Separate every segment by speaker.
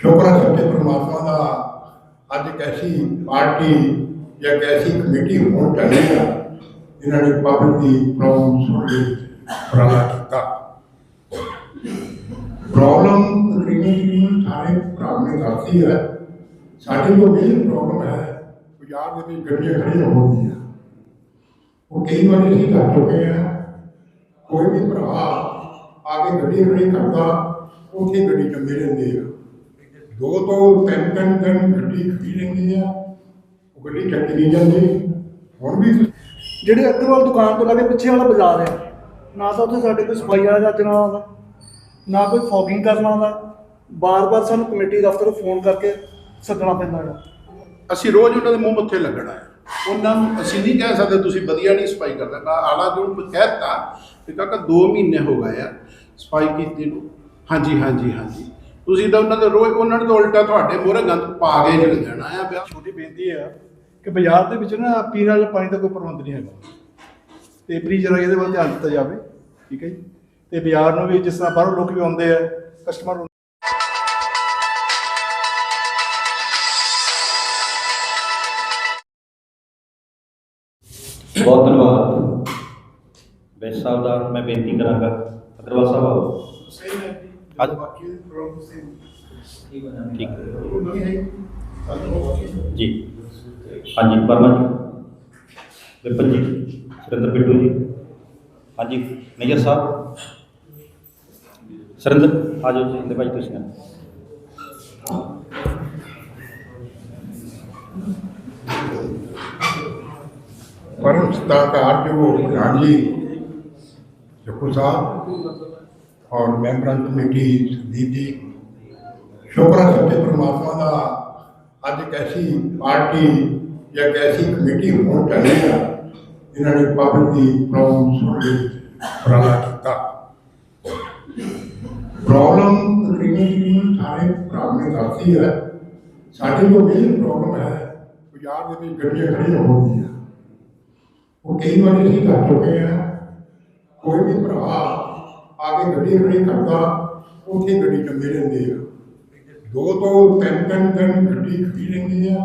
Speaker 1: ਸ਼ੁਕਰ ਹੈ ਸੱਚੇ ਪ੍ਰਮਾਤਮਾ ਦਾ ਅੱਜ ਇੱਕ ਐਸੀ ਪਾਰਟੀ ਜਾਂ ਇੱਕ ਐਸੀ ਕਮੇਟੀ ਹੋਣ ਚਾਹੀਦੀ ਹੈ ਇਹਨਾਂ ਨੇ ਪਬਲਿਕ ਦੀ ਪ੍ਰੋਬਲਮ ਸੁਣ ਲਈ, ਉਪਰਾਲਾ ਕੀਤਾ। ਪ੍ਰੋਬਲਮ ਤਕਰੀਬਨ ਸਾਰੇ ਭਰਾਵਾਂ ਨੇ ਦੱਸੀ ਹੈ, ਸਾਡੀ ਜੋ ਮੇਨ ਪ੍ਰੋਬਲਮ ਹੈ ਪੰਜਾਬ ਦੇ ਵਿੱਚ ਗੱਡੀਆਂ ਖੜੀਆਂ ਹੋ ਗਈਆਂ ਉਹ ਕਈ ਵਾਰੀ ਅਸੀਂ ਕਰ ਚੁੱਕੇ ਹਾਂ, ਕੋਈ ਵੀ ਭਰਾ ਆ ਕੇ ਗੱਡੀ ਖੜੀ ਕਰਦਾ, ਉੱਥੇ ਗੱਡੀ ਚੰਗੇ ਰਹਿੰਦੇ ਆ। ਦੋ ਤੋਂ ਤਿੰਨ ਤਿੰਨ ਦਿਨ ਗੱਡੀ ਖੜੀ ਰਹਿੰਦੀ ਆ। ਉਹ ਗੱਡੀ ਚੱਕੀ ਨਹੀਂ ਜਾਂਦੀ। ਹੁਣ ਵੀ
Speaker 2: ਜਿਹੜੇ ਅਗਰਵਾਲ ਦੁਕਾਨ ਤੋਂ ਲੱਗੇ ਪਿੱਛੇ ਵਾਲਾ ਬਾਜ਼ਾਰ ਹੈ ਨਾ ਤਾਂ ਉੱਥੇ ਸਾਡੇ ਕੋਈ ਸਫ਼ਾਈ ਵਾਲਾ ਚੱਜ ਨਾਲ ਆਉਂਦਾ ਨਾ ਕੋਈ ਫੋਗਿੰਗ ਕਰਨ ਆਉਂਦਾ। ਬਾਰ-ਬਾਰ ਸਾਨੂੰ ਕਮੇਟੀ ਦਫ਼ਤਰ ਫੋਨ ਕਰਕੇ ਸੱਦਣਾ ਪੈਂਦਾ ਹੈ
Speaker 3: ਅਸੀਂ ਰੋਜ਼ ਉਹਨਾਂ ਦੇ ਮੂੰਹ ਮੱਥੇ ਲੱਗਣਾ ਹੈ। ਉਹਨਾਂ ਨੂੰ ਅਸੀਂ ਨਹੀਂ ਕਹਿ ਸਕਦੇ ਤੁਸੀਂ ਵਧੀਆ ਨਹੀਂ ਸਫ਼ਾਈ ਕਰਦਾ ਨਾ ਆਲਾ ਜੋ ਕਹਿਤਾ ਕਿ ਕਾਕਾ 2 ਮਹੀਨੇ ਹੋ ਗਏ ਆ ਸਫ਼ਾਈ ਕੀਤੀ ਨੂੰ। ਹਾਂਜੀ ਹਾਂਜੀ ਹਾਂਜੀ। ਤੁਸੀਂ ਤਾਂ ਉਹਨਾਂ ਦੇ ਰੋਜ਼ ਉਹਨਾਂ ਨੇ ਤਾਂ ਉਲਟਾ ਤੁਹਾਡੇ ਮੂਹਰੇ ਗੰਦ ਪਾ ਕੇ ਚਲੇ ਜਾਣਾ ਆ ਪਿਆ
Speaker 4: ਛੋਟੀ ਬੇਨਤੀ ਹੈ ਕਿ ਬਾਜ਼ਾਰ ਦੇ ਵਿੱਚ ਨਾ ਪੀਣ ਵਾਲੇ ਪਾਣੀ ਦਾ ਕੋਈ ਪ੍ਰਬੰਧ ਨਹੀਂ ਹੈਗਾ। ਤੇ ਪਲੀਜ਼ ਜਰਾ ਇਹਦੇ ਵੱਲ ਧਿਆਨ ਦਿੱਤਾ ਜਾਵੇ ਠੀਕ ਹੈ ਜੀ। ਤੇ ਬਾਜ਼ਾਰ ਨੂੰ ਵੀ ਜਿਸ ਤਰ੍ਹਾਂ ਬਾਹਰੋਂ ਲੋਕ ਵੀ ਆਉਂਦੇ ਆ ਕਸਟਮਰ
Speaker 5: ਬਹੁਤ ਧੰਨਵਾਦ। ਬੈਸ ਸਾਹਿਬ ਦਾ ਮੈਂ ਬੇਨਤੀ ਕਰਾਂਗਾ। ਅਗਰਵਾਲ ਸਾਹਿਬ ਆਓ। ਅੱਜ-
Speaker 1: ਬਾਕੀ ਪ੍ਰੋਬਲਮ ਸੇ
Speaker 5: ਠੀਕ
Speaker 1: ਨਹੀਂ ਹੈ
Speaker 5: ਜੀ ਹਾਂਜੀ ਪਰਮਾ ਜੀ ਵਿਪਨ ਜੀ ਸੁਰਿੰਦਰ ਬਿੱਟੂ ਜੀ ਹਾਂਜੀ ਮੇਜਰ ਸਾਹਿਬ ਸੁਰਿੰਦਰ ਆ ਜਾਓ ਜੀ ਇੰਦਰ ਭਾਈ ਤੁਸੀਂ ਆ
Speaker 1: ਪਰਮ ਸਤਾਕਾਰ ਜੋ ਔਰ ਮੈਂਬਰਾਂ ਕਮੇਟੀ ਸੰਦੀਪ ਜੀ। ਸ਼ੁਕਰ ਹੈ ਸੱਚੇ ਪ੍ਰਮਾਤਮਾ ਦਾ ਅੱਜ ਇੱਕ ਐਸੀ ਪਾਰਟੀ ਜਾਂ ਇੱਕ ਐਸੀ ਕਮੇਟੀ ਹੋਣ ਚਾਹੀਦੀ ਆ, ਜਿਨ੍ਹਾਂ ਨੇ ਪਬਲਿਕ ਦੀ ਪ੍ਰੋਬਲਮ ਸੁਣ ਲਈ ਉਪਰਾਲਾ ਕੀਤਾ। ਪ੍ਰੋਬਲਮ ਤਕਰੀਬਨ ਸਾਰੇ ਭਰਾਵਾਂ ਨੇ ਦੱਸੀ ਹੈ, ਸਾਡੀ ਜੋ ਮੇਨ ਪ੍ਰੋਬਲਮ ਹੈ, ਬਾਜ਼ਾਰ ਦੇ ਵਿੱਚ ਗੱਡੀਆਂ ਖੜੀਆਂ ਹੋ ਗਈਆਂ ਉਹ ਕਈ ਵਾਰੀ ਅਸੀਂ ਕਰ ਚੁੱਕੇ ਹਾਂ, ਕੋਈ ਵੀ ਭਰਾ ਕੇ ਗੱਡੀ ਖੜੀ ਕਰਦਾ, ਉੱਥੇ ਗੱਡੀ ਚੰਗੇ ਰਹਿੰਦੇ ਆ। ਦੋ ਤੋਂ ਤਿੰਨ ਤਿੰਨ ਦਿਨ ਗੱਡੀ ਖੜੀ ਰਹਿੰਦੀ ਆ।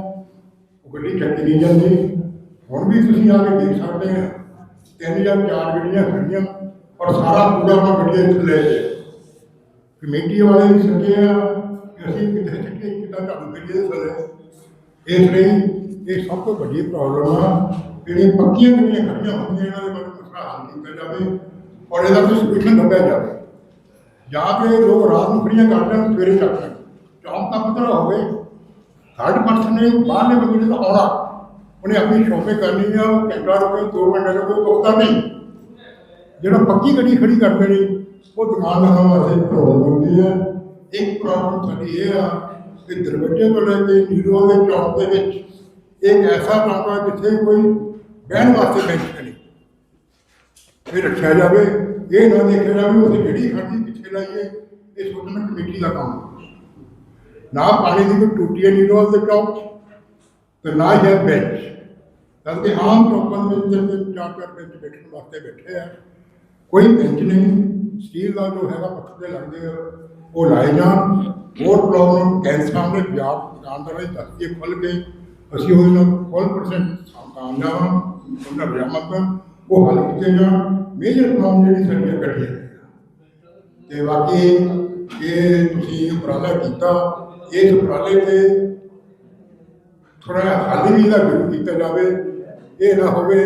Speaker 1: ਉਹ ਗੱਡੀ ਚੱਕੀ ਨਹੀਂ ਜਾਂਦੀ। ਹੁਣ ਵੀ ਤੁਸੀਂ ਆ ਕੇ ਦੇਖ ਸਕਦੇ ਆ, ਤਿੰਨ ਜਾਂ ਚਾਰ ਗੱਡੀਆਂ ਖੜੀਆਂ ਔਰ ਸਾਰਾ ਪੂਰਾ ਉਹਨਾਂ ਗੱਡੀਆਂ ਥੱਲੇ ਹੈ ਕਮੇਟੀ ਵਾਲੇ ਵੀ ਸੱਚੇ ਆ ਕਿ ਅਸੀਂ ਕਿੱਥੇ ਚੱਕੇ ਕਿੱਦਾਂ ਤੁਹਾਨੂੰ ਗੱਡੀ ਦੇ ਥੱਲੇ ਇਸ ਲਈ ਇਹ ਸਭ ਤੋਂ ਵੱਡੀ ਪ੍ਰੋਬਲਮ ਆ, ਜਿਹੜੀਆਂ ਪੱਕੀਆਂ ਗੱਡੀਆਂ ਖੜੀਆਂ ਹੁੰਦੀਆਂ, ਇਹਨਾਂ ਦੇ ਬਾਰੇ ਮਸਲਾ ਹੱਲ ਕੀਤਾ ਜਾਵੇ। ਔਰ ਇਹਦਾ ਕੋਈ ਸੋਲੂਸ਼ਨ ਲੱਭਿਆ ਜਾਵੇ। ਜਾਂ ਤੇ ਲੋਕ ਰਾਤ ਨੂੰ ਖੜੀਆਂ ਕਰ ਲੈਣ, ਸਵੇਰੇ ਚੱਕ ਲੈਣ। ਚੌਂਕ ਤਾਂ ਪੱਧਰ ਹੋਵੇ। ਥਰਡ ਪਰਸਨ ਨੇ ਬਾਹਰਲੇ ਬੰਦੇ ਨੇ ਆਉਣਾ। ਉਹਨੇ ਆਪਣੀ ਸ਼ੋਪਿੰਗ ਕਰਨੀ ਆ, ਉਹ ਘੰਟਾ ਰੁਕੇ, ਦੋ ਘੰਟੇ ਰੁਕੇ ਰੁਕਦਾ ਨਹੀਂ। ਜਿਹੜਾ ਪੱਕੀ ਗੱਡੀ ਖੜੀ ਕਰਦੇ ਨੇ, ਉਹ ਦੁਕਾਨਦਾਰਾਂ ਵਾਸਤੇ ਪ੍ਰੋਬਲਮ ਹੁੰਦੀ ਹੈ। ਇੱਕ ਪ੍ਰੋਬਲਮ ਸਾਡੀ ਇਹ ਆ ਕਿ ਦਰਵਾਜ਼ੇ ਤੋਂ ਲੈ ਕੇ ਨੀਰੋ ਦੇ ਚੌਂਕ ਦੇ ਵਿੱਚ ਇੱਕ ਐਸਾ ਟਾਂਕਾ ਜਿੱਥੇ ਕੋਈ ਬਹਿਣ ਵਾਸਤੇ ਬੈਂਚ ਨਹੀਂ ਰੱਖਿਆ ਜਾਵੇ। ਇਹ ਨਾ ਦੇਖਿਆ ਜਾਵੇ, ਉਹ ਜਿਹੜੀ ਖੜਦੀ ਪਿੱਛੇ ਲਾਈਏ ਇਹ ਸੋਚਣਾ ਕਮੇਟੀ ਦਾ ਕੰਮ ਨਾ ਪਾਣੀ ਦੀ ਕੋਈ ਟੂਟੀ ਹੈ ਨੀਰੋ ਦੇ ਚੌਕ ਤੇ ਨਾ ਹੀ ਹੈ ਬੈਂਚ ਕਿਉਂਕਿ ਆਮ ਚੌਕਾਂ ਦੇ ਵਿੱਚ ਜਿਹੜੇ ਚਾਰ ਚਾਰ ਬੈਂਚ ਬੈਠਣ ਵਾਸਤੇ ਬੈਠੇ ਆ, ਕੋਈ ਬੈਂਚ ਨਹੀਂ ਸਟੀਲ ਦਾ ਜੋ ਹੈਗਾ ਪੱਖੇ ਲੱਗਦੇ ਆ, ਉਹ ਲਾਏ ਜਾਣ। ਹੋਰ ਪ੍ਰੋਬਲਮ ਕੈਂਸਰ ਨੇ ਵਿਆਪ ਦੁਕਾਨਦਾਰਾਂ ਦੀ ਦੱਸੀ ਖੁੱਲ ਕੇ ਅਸੀਂ ਉਹਦੇ ਨਾਲ ਫੁੱਲ ਪਰਸੈਂਟ ਕਾਮਯਾਬ ਉਹਨਾਂ ਬਰਾਮਦ ਉਹ ਹੱਲ ਕੀਤੇ ਜਾਣ। ਮੇਜਰ ਪ੍ਰੋਬਲਮ ਜਿਹੜੀ ਸਾਡੀਆਂ ਕੱਢੀਆਂ ਤੇ ਬਾਕੀ ਇਹ ਤੁਸੀਂ ਉਪਰਾਲਾ ਕੀਤਾ, ਇਸ ਉਪਰਾਲੇ ਤੇ ਥੋੜਾ ਹੱਲ ਵੀ ਦਾ ਜ਼ਰੂਰ ਕੀਤਾ ਜਾਵੇ। ਇਹ ਨਾ ਹੋਵੇ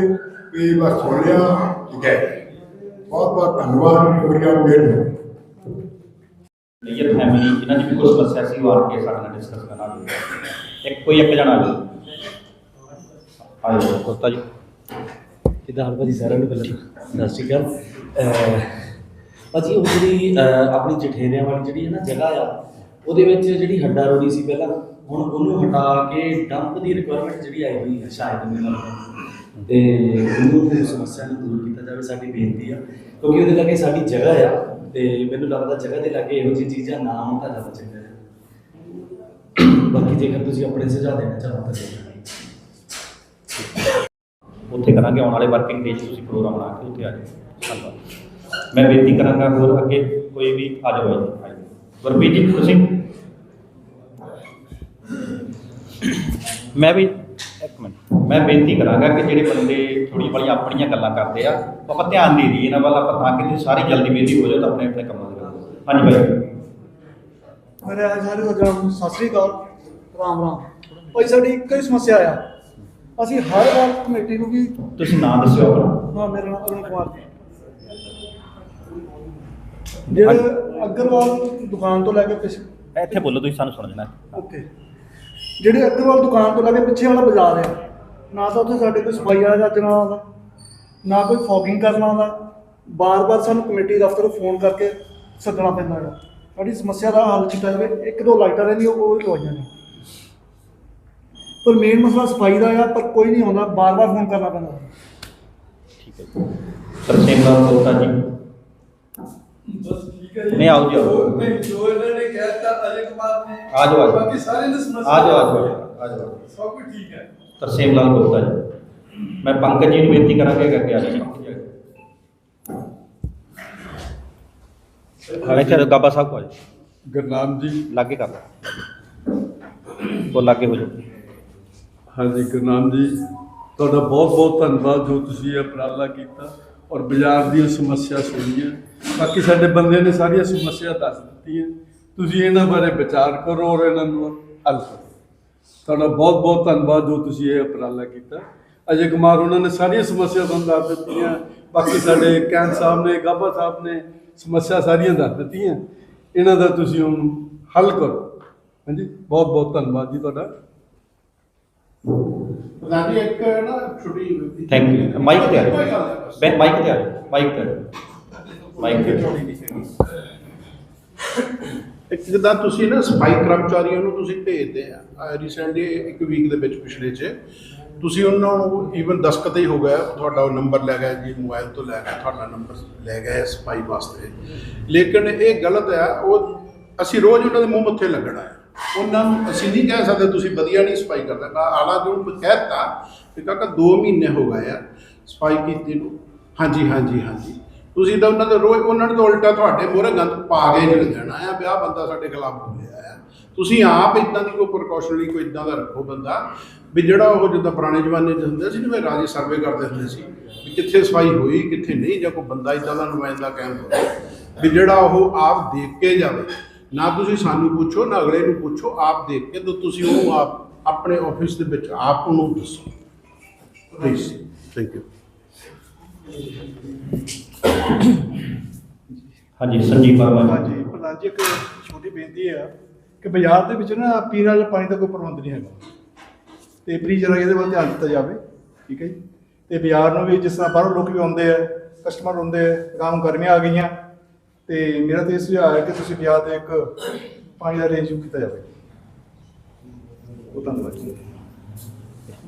Speaker 1: ਵੀ ਬਸ ਸੁਣ ਲਿਆ, ਠੀਕ ਹੈ। ਬਹੁਤ ਬਹੁਤ ਧੰਨਵਾਦ ਸ਼ੁਕਰੀਆ ਮਿਹਰਬਾਨੀ
Speaker 5: ਮੇਜਰ ਫੈਮਿਲੀ ਇਹਨਾਂ ਦੀ ਵੀ ਕੋਈ ਸਮੱਸਿਆ ਸੀ, ਉਹ ਆਣ ਕੇ ਸਾਡੇ ਨਾਲ ਡਿਸਕਸ ਕਰਨਾ ਇੱਕ ਕੋਈ ਇੱਕ ਜਣਾ ਆ ਜਾਓ ਕੋਤਾ ਜੀ।
Speaker 6: ਕਿੱਦਾਂ ਹਾਲ ਭਾਜੀ ਸਾਰਿਆਂ ਨੂੰ ਪਹਿਲਾਂ ਸਤਿ ਸ਼੍ਰੀ ਅਕਾਲ। ਅਹ ਭਾਜੀ, ਉਹ ਜਿਹੜੀ ਆਪਣੀ ਜਠੇਰਿਆਂ ਵਾਲੀ ਜਿਹੜੀ ਹੈ ਨਾ ਜਗ੍ਹਾ ਆ, ਉਹਦੇ ਵਿੱਚ ਜਿਹੜੀ ਹੱਡਾ ਰੋੜੀ ਸੀ ਪਹਿਲਾਂ, ਹੁਣ ਉਹਨੂੰ ਹਟਾ ਕੇ ਡੰਪ ਦੀ ਰਿਕੁਆਇਰਮੈਂਟ ਜਿਹੜੀ ਆਈ ਹੋਈ ਹੈ ਸ਼ਾਇਦ ਮੈਨੂੰ ਲੱਗਦਾ ਤੇ ਉਹਨੂੰ ਸਮੱਸਿਆ ਨੂੰ ਦੂਰ ਕੀਤਾ ਜਾਵੇ, ਸਾਡੀ ਬੇਨਤੀ ਆ। ਕਿਉਂਕਿ ਉਹਦੇ ਲਾਗੇ ਸਾਡੀ ਜਗ੍ਹਾ ਆ, ਤੇ ਮੈਨੂੰ ਲੱਗਦਾ ਜਗ੍ਹਾ ਦੇ ਲਾਗੇ ਇਹੋ ਜਿਹੀ ਚੀਜ਼ਾਂ ਨਾ ਹੋਣ ਤਾਂ ਜ਼ਿਆਦਾ ਚੰਗਾ ਹੈ। ਬਾਕੀ ਜੇਕਰ ਤੁਸੀਂ ਆਪਣੇ ਸੁਝਾਅ ਦੇਣਾ ਚਾਹੋ ਤਾਂ ਦੇ
Speaker 5: ਉੱਥੇ ਕਰਾਂਗੇ, ਆਉਣ ਵਾਲੇ ਵਰਕਿੰਗ ਡੇ ਤੁਸੀਂ ਪ੍ਰੋਗਰਾਮ ਬਣਾ ਕੇ ਉੱਥੇ ਆ ਜਾਓ ਧੰਨਵਾਦ। ਮੈਂ ਬੇਨਤੀ ਕਰਾਂਗਾ ਹੋਰ ਅੱਗੇ ਕੋਈ ਵੀ ਆ ਜਾਓ ਜੀ ਗੁਰਪ੍ਰੀਤ ਜੀ, ਤੁਸੀਂ? ਮੈਂ ਵੀ, ਇੱਕ ਮਿੰਟ। ਮੈਂ ਬੇਨਤੀ ਕਰਾਂਗਾ ਕਿ ਜਿਹੜੇ ਬੰਦੇ ਥੋੜ੍ਹੀਆਂ ਬੜੀਆਂ ਆਪਣੀਆਂ ਗੱਲਾਂ ਕਰਦੇ ਆ, ਆਪਾਂ ਧਿਆਨ ਦੇ ਦਈਏ ਇਹਨਾਂ ਵੱਲ, ਆਪਾਂ ਤਾਂ ਕਿ ਤੁਸੀਂ ਸਾਰੀ ਜਲਦੀ ਵੇਲੀ ਹੋ ਜਾਓ ਤਾਂ ਆਪਣੇ ਆਪਣੇ ਕੰਮਾਂ ਦੇ ਹਾਂਜੀ ਭਾਈ।
Speaker 2: ਮੇਰੇ ਸਾਰੇ ਸਤਿ ਸ੍ਰੀ ਅਕਾਲ। ਰਾਮ ਰਾਮ। ਭਾਈ, ਸਾਡੀ ਇੱਕੋ ਹੀ ਸਮੱਸਿਆ ਆ। ਅਸੀਂ ਹਰ ਵਾਰ ਕਮੇਟੀ ਨੂੰ ਵੀ
Speaker 5: ਤੁਸੀਂ ਨਾਂ ਦੱਸਿਓ ਆਪਣਾ।
Speaker 2: ਹਾਂ ਮੇਰਾ ਨਾਮ ਅਰੁਣ ਕੁਮਾਰ ਜਿਹੜੇ ਅਗਰਵਾਲ ਦੁਕਾਨ ਤੋਂ ਲੈ ਕੇ ਪਿੱਛੇ
Speaker 5: ਇੱਥੇ ਬੋਲੋ ਤੁਸੀਂ ਸਾਨੂੰ ਸੁਣ ਜਣਾ
Speaker 2: ਓਕੇ। ਜਿਹੜੇ ਅਗਰਵਾਲ ਦੁਕਾਨ ਤੋਂ ਲੈ ਕੇ ਪਿੱਛੇ ਵਾਲਾ ਬਾਜ਼ਾਰ ਆ ਨਾ ਤਾਂ ਉੱਥੇ ਸਾਡੇ ਕੋਈ ਸਫ਼ਾਈ ਵਾਲਾ ਚੱਜ ਨਾਲ ਆਉਂਦਾ ਨਾ ਕੋਈ ਫੋਗਿੰਗ ਕਰਨ ਆਉਂਦਾ ਬਾਰ-ਬਾਰ ਸਾਨੂੰ ਕਮੇਟੀ ਦਫ਼ਤਰ ਫੋਨ ਕਰਕੇ ਸੱਦਣਾ ਪੈਂਦਾ ਹੈ ਸਾਡੀ ਸਮੱਸਿਆ ਦਾ ਹੱਲ ਕੀਤਾ ਜਾਵੇ ਇੱਕ ਦੋ ਲਾਈਟਾਂ ਰਹਿੰਦੀਆਂ ਉਹ ਵੀ ਲਵਾਈਆਂ ਨੇ। ਪਰ ਮੇਨ ਮਸਲਾ ਸਫ਼ਾਈ ਦਾ ਆ ਪਰ ਕੋਈ ਨਹੀਂ ਆਉਂਦਾ ਬਾਰ-ਬਾਰ ਫੋਨ ਕਰਨਾ ਪੈਂਦਾ।
Speaker 5: ਠੀਕ ਹੈ ਤਰਸੇਮ ਨਾਲ ਕੋਤਾ ਜੀ।
Speaker 7: ਬਸ ਠੀਕ ਹੈ ਜੀ।
Speaker 5: ਨਹੀਂ, ਆਓ ਜੀ, ਆਓ।
Speaker 7: ਨਹੀਂ ਜੋ ਇਹਨਾਂ ਨੇ ਕਹਿਤਾ ਅਜੇ ਕੁਮਾਰ ਨੇ
Speaker 5: ਆ ਜਾਓ, ਆ ਜਾਓ।
Speaker 7: ਬਾਕੀ ਸਾਰੇ ਨੇ ਸਮੱਸਿਆ
Speaker 5: ਆ ਜਾਓ ਆ ਜਾਓ ਆ ਜਾਓ
Speaker 7: ਸਭ ਕੁਝ ਠੀਕ ਹੈ।
Speaker 5: ਤਰਸੇਮ ਲਾਲ ਗੁਪਤਾ ਜੀ। ਮੈਂ ਪੰਕਜ ਜੀ ਨੂੰ ਬੇਨਤੀ ਕਰਾਂਗਾ ਕਿ ਅੱਗੇ ਆ ਜਾਓ। ਹਾਂ ਇੱਥੇ ਗਾਬਾ ਸਾਹਿਬ ਕੋ ਆ ਜਾਓ।
Speaker 8: ਗੁਰਨਾਮ ਜੀ
Speaker 5: ਲਾਗੇ ਕਰ ਲਓ ਉਹ ਲਾਗੇ ਹੋ ਜਾਓ
Speaker 8: ਹਾਂਜੀ ਗੁਰਨਾਮ ਜੀ, ਤੁਹਾਡਾ ਬਹੁਤ ਬਹੁਤ ਧੰਨਵਾਦ ਜੋ ਤੁਸੀਂ ਇਹ ਉਪਰਾਲਾ ਕੀਤਾ ਔਰ ਬਾਜ਼ਾਰ ਦੀ ਸਮੱਸਿਆ ਸੁਣੀ ਹੈ ਬਾਕੀ ਸਾਡੇ ਬੰਦੇ ਨੇ ਸਾਰੀਆਂ ਸਮੱਸਿਆ ਦੱਸ ਦਿੱਤੀਆਂ। ਤੁਸੀਂ ਇਹਨਾਂ ਬਾਰੇ ਵਿਚਾਰ ਕਰੋ ਔਰ ਇਹਨਾਂ ਨੂੰ ਹੱਲ ਕਰੋ। ਤੁਹਾਡਾ ਬਹੁਤ ਬਹੁਤ ਧੰਨਵਾਦ ਜੋ ਤੁਸੀਂ ਇਹ ਉਪਰਾਲਾ ਕੀਤਾ। ਅਜੇ ਕੁਮਾਰ ਉਹਨਾਂ ਨੇ ਸਾਰੀਆਂ ਸਮੱਸਿਆ ਤੁਹਾਨੂੰ ਦੱਸ ਦਿੱਤੀਆਂ। ਬਾਕੀ ਸਾਡੇ ਕੈਂਟ ਸਾਹਿਬ ਨੇ, ਗਾਬਾ ਸਾਹਿਬ ਨੇ ਸਮੱਸਿਆ ਸਾਰੀਆਂ ਦੱਸ ਦਿੱਤੀਆਂ। ਇਹਨਾਂ ਦਾ ਤੁਸੀਂ ਹੁਣ ਹੱਲ ਕਰੋ। ਹਾਂਜੀ, ਬਹੁਤ ਬਹੁਤ ਧੰਨਵਾਦ ਜੀ ਤੁਹਾਡਾ।
Speaker 3: ਪ੍ਰਧਾਨ ਜੀ ਇੱਕ ਨਾ ਛੋਟੀ
Speaker 5: ਥੈਂਕ ਯੂ ਮਾਈਕ ਤੇ ਆ ਜਾਓ। ਬੈ- ਮਾਈਕ ਤੇ ਆ ਜਾਓ। ਮਾਈਕ ਤੇ ਆ ਜਾਓ। ਮਾਈਕ ਤੇ।
Speaker 3: ਇੱਕ ਜਿੱਦਾਂ ਤੁਸੀਂ ਨਾ ਸਫ਼ਾਈ ਕਰਮਚਾਰੀਆਂ ਨੂੰ ਤੁਸੀਂ ਭੇਜਦੇ ਆ ਰੀਸੈਂਟਲੀ ਇੱਕ ਵੀਕ ਦੇ ਵਿੱਚ ਪਿਛਲੇ 'ਚ ਤੁਸੀਂ ਉਹਨਾਂ ਨੂੰ ਈਵਨ ਦਸਤਖਤ ਹੀ ਹੋ ਗਿਆ ਤੁਹਾਡਾ ਉਹ ਨੰਬਰ ਲੈ ਗਿਆ ਜੀ ਮੋਬਾਈਲ ਤੋਂ ਲੈ ਗਿਆ ਤੁਹਾਡਾ ਨੰਬਰ ਲੈ ਗਏ ਸਫ਼ਾਈ ਵਾਸਤੇ। ਲੇਕਿਨ ਇਹ ਗਲਤ ਹੈ ਉਹ ਅਸੀਂ ਰੋਜ਼ ਉਹਨਾਂ ਦੇ ਮੂੰਹ ਮੱਥੇ ਲੱਗਣਾ ਹੈ। ਉਹਨਾਂ ਨੂੰ ਅਸੀਂ ਨਹੀਂ ਕਹਿ ਸਕਦੇ ਤੁਸੀਂ ਵਧੀਆ ਨਹੀਂ ਸਫ਼ਾਈ ਕਰਦਾ। ਮੈਂ ਹਾਲਾਂਕਿ ਉਹਨੂੰ ਕਹਿਤਾ ਕਿ ਕਾਕਾ 2 ਮਹੀਨੇ ਹੋ ਗਏ ਆ ਸਫ਼ਾਈ ਕੀਤੀ ਨੂੰ। ਹਾਂਜੀ ਹਾਂਜੀ ਹਾਂਜੀ। ਤੁਸੀਂ ਤਾਂ ਉਹਨਾਂ ਦੇ ਰੋਜ਼ ਉਹਨਾਂ ਨੇ ਤਾਂ ਉਲਟਾ ਤੁਹਾਡੇ ਮੂਹਰੇ ਗੰਦ ਪਾ ਕੇ ਚਲੇ ਜਾਣਾ ਆ ਵਿਆਹ ਬੰਦਾ ਸਾਡੇ ਖਿਲਾਫ ਬੋਲਿਆ ਆ। ਤੁਸੀਂ ਆਪ ਇਦਾਂ ਦੀ ਕੋਈ ਪ੍ਰੀਕਾਸ਼ਨਰੀ ਕੋਈ ਇਦਾਂ ਦਾ ਰੱਖੋ ਬੰਦਾ ਵੀ ਜਿਹੜਾ ਉਹ ਜਿੱਦਾਂ ਪੁਰਾਣੇ ਜ਼ਮਾਨੇ 'ਚ ਹੁੰਦਾ ਸੀ ਨਾ ਵੀ ਰਾਜੇ ਸਰਵੇ ਕਰਦੇ ਹੁੰਦੇ ਸੀ ਵੀ ਕਿੱਥੇ ਸਫ਼ਾਈ ਹੋਈ, ਕਿੱਥੇ ਨਹੀਂ ਜਾਂ ਕੋਈ ਬੰਦਾ ਇਦਾਂ ਦਾ ਨੁਮਾਇੰਦਾ ਕਾਇਮ ਹੋਵੇ ਵੀ ਜਿਹੜਾ ਉਹ ਆਪ ਦੇਖ ਕੇ ਜਾਵੇ। ਨਾ ਤੁਸੀਂ ਸਾਨੂੰ ਪੁੱਛੋ ਨਾ ਅਗਲੇ ਨੂੰ ਪੁੱਛੋ ਆਪ ਦੇਖ ਕੇ ਤਾਂ ਤੁਸੀਂ ਉਹਨੂੰ ਆਪ ਆਪਣੇ ਆਫਿਸ ਦੇ ਵਿੱਚ ਆਪ ਉਹਨੂੰ ਦੱਸੋ। ਪਲੀਜ਼ ਥੈਂਕ ਯੂ
Speaker 5: ਹਾਂਜੀ ਸੰਜੀਵ ਵਰਮਾ ਜੀ।
Speaker 4: ਹਾਂਜੀ ਪ੍ਰਧਾਨ ਜੀ ਇੱਕ ਛੋਟੀ ਬੇਨਤੀ ਹੈ ਕਿ ਬਾਜ਼ਾਰ ਦੇ ਵਿੱਚ ਨਾ ਪੀਣ ਵਾਲੇ ਪਾਣੀ ਦਾ ਕੋਈ ਪ੍ਰਬੰਧ ਨਹੀਂ ਹੈਗਾ। ਤੇ ਪਲੀਜ਼ ਜਰਾ ਇਹਦੇ ਵੱਲ ਧਿਆਨ ਦਿੱਤਾ ਜਾਵੇ ਠੀਕ ਹੈ ਜੀ। ਤੇ ਬਾਜ਼ਾਰ ਨੂੰ ਵੀ ਜਿਸ ਤਰ੍ਹਾਂ ਬਾਹਰੋਂ ਲੋਕ ਵੀ ਆਉਂਦੇ ਆ ਕਸਟਮਰ ਹੁੰਦੇ ਆ ਕੰਮ ਗਰਮੀਆਂ ਆ ਗਈਆਂ ਤੇ ਮੇਰਾ ਤੇ ਇਹ ਸੁਝਾਅ ਹੈ ਕਿ ਤੁਸੀਂ ਬਾਜ਼ਾਰ ਦੇ ਇੱਕ ਪਾਣੀ ਦਾ ਅਰੇਂਜ ਕੀਤਾ ਜਾਵੇ। ਉਹ ਧੰਨਵਾਦ ਜੀ।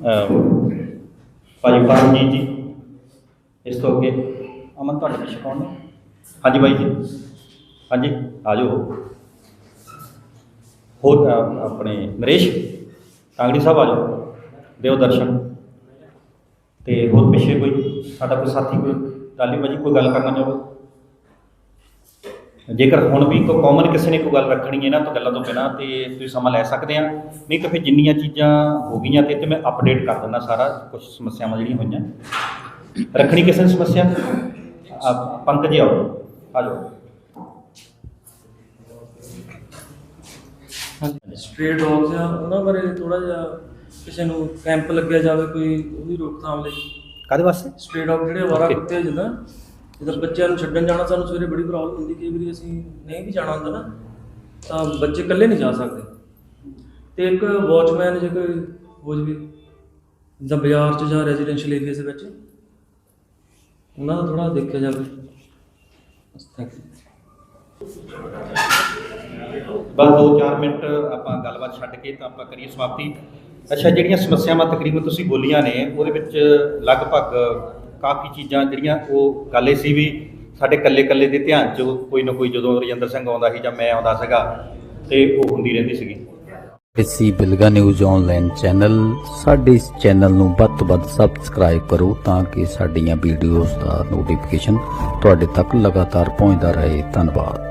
Speaker 5: ਅਮ ਭਾਜੀ ਪਰਮਜੀਤ ਜੀ ਇਸ ਤੋਂ ਅੱਗੇ। ਅਮਨ ਤੁਹਾਡੇ ਪਿੱਛੇ ਕੌਣ ਨੇ? ਹਾਂਜੀ ਬਾਈ ਜੀ। ਹਾਂਜੀ ਆ ਜਾਓ। ਹੋਰ ਆਪਣੇ ਨਰੇਸ਼ ਕਾਂਗੜੀ ਸਾਹਿਬ ਆ ਜਾਓ। ਦਿਓ ਦਰਸ਼ਨ। ਤੇ ਹੋਰ ਪਿੱਛੇ ਕੋਈ ਸਾਡਾ ਕੋਈ ਸਾਥੀ ਕੋਈ ਟਾਲੀ ਭਾਜੀ ਕੋਈ ਗੱਲ ਕਰਨਾ ਚਾਹੋ? ਜੇਕਰ ਹੁਣ ਵੀ ਕੋਈ ਕਾਮਨ ਕਿਸੇ ਨੇ ਕੋਈ ਗੱਲ ਰੱਖਣੀ ਹੈ ਨਾ ਤਾਂ ਗੱਲਾਂ ਤੋਂ ਬਿਨਾਂ ਤੇ ਤੁਸੀਂ ਸਮਾਂ ਲੈ ਸਕਦੇ ਆ। ਨਹੀਂ ਤਾਂ ਫਿਰ ਜਿੰਨੀਆਂ ਚੀਜ਼ਾਂ ਹੋ ਗਈਆਂ ਤੇ ਤੇ ਮੈਂ ਅਪਡੇਟ ਕਰ ਦਿੰਦਾ ਸਾਰਾ ਕੁਝ ਸਮੱਸਿਆਵਾਂ ਜਿਹੜੀਆਂ ਹੋਈਆਂ। ਰੱਖਣੀ ਕਿਸੇ ਨੇ ਸਮੱਸਿਆ? ਆ, ਪੰਕਜ ਜੀ ਆਓ। ਆ ਜਾਓ।
Speaker 9: ਸਟ੍ਰੀਟ ਡੌਗਸ ਆ ਉਹਨਾਂ ਬਾਰੇ ਥੋੜਾ ਜਿਹਾ ਕਿਸੇ ਨੂੰ ਕੈਂਪ ਲੱਗਿਆ ਜਾਵੇ ਕੋਈ ਉਹਦੀ ਰੋਕਥਾਮ ਲਈ।
Speaker 5: ਕਾਦੇ ਵਾਸਤੇ?
Speaker 9: ਸਟ੍ਰੀਟ ਡੌਗ ਜਿਹੜੇ
Speaker 5: Okay.
Speaker 9: ਕੁੱਤੇ ਜਿੱਦਾਂ। ਜਿੱਦਾਂ ਬੱਚਿਆਂ ਨੂੰ ਛੱਡਣ ਜਾਣਾ ਸਾਨੂੰ ਸਵੇਰੇ ਬੜੀ ਪ੍ਰੋਬਲਮ ਹੁੰਦੀ, ਕਈ ਵਾਰੀ ਅਸੀਂ ਨਹੀਂ ਵੀ ਜਾਣਾ ਹੁੰਦਾ ਨਾ, ਤਾਂ ਬੱਚੇ ਇਕੱਲੇ ਨਹੀਂ ਜਾ ਸਕਦੇ। ਤੇ ਇੱਕ ਵਾਚਮੈਨ ਜੇ ਕੋਈ ਹੋ ਜਵੇ ਜਿੱਦਾਂ ਬਾਜ਼ਾਰ 'ਚ ਜਾਂ ਰੈਜ਼ੀਡੈਂਸ਼ੀਅਲ ਏਰੀਆ ਦੇ ਵਿੱਚ, ਉਹਨਾਂ ਦਾ ਥੋੜਾ ਦੇਖਿਆ ਜਾਵੇ। ਥੈਂਕ ਯੂ
Speaker 5: ਬਸ 2-4 ਮਿੰਟ ਆਪਾਂ ਗੱਲਬਾਤ ਛੱਡ ਕੇ ਤਾਂ ਆਪਾਂ ਕਰੀਏ ਸਮਾਪਤੀ। ਅੱਛਾ, ਜਿਹੜੀਆਂ ਸਮੱਸਿਆਵਾਂ ਤਕਰੀਬਨ ਤੁਸੀਂ ਬੋਲੀਆਂ ਨੇ, ਉਹਦੇ ਵਿੱਚ ਲਗਭਗ ਕਾਫੀ ਚੀਜ਼ਾਂ ਜਿਹੜੀਆਂ ਉਹ ਗੱਲ ਇਹ ਸੀ ਵੀ, ਸਾਡੇ ਕੱਲੇ ਕੱਲੇ ਦੇ ਧਿਆਨ 'ਚ ਕੋਈ ਨਾ ਕੋਈ ਜਦੋਂ ਰਜਿੰਦਰ ਸਿੰਘ ਆਉਂਦਾ ਸੀ ਜਾਂ ਮੈਂ ਆਉਂਦਾ ਸੀਗਾ, ਤੇ ਉਹ ਹੁੰਦੀ ਰਹਿੰਦੀ ਸੀਗੀ।
Speaker 10: ਇਸੀ ਬਿਲਗਾ ਨਿਊਜ਼ ਆਨਲਾਈਨ ਚੈਨਲ, ਸਾਡੇ ਇਸ ਚੈਨਲ ਨੂੰ ਵੱਧ ਤੋਂ ਵੱਧ ਸਬਸਕ੍ਰਾਈਬ ਕਰੋ ਤਾਂ ਕਿ ਸਾਡੀਆਂ ਵੀਡੀਓਜ਼ ਦਾ ਨੋਟੀਫਿਕੇਸ਼ਨ ਤੁਹਾਡੇ ਤੱਕ ਲਗਾਤਾਰ ਪਹੁੰਚਦਾ ਰਹੇ। ਧੰਨਵਾਦ।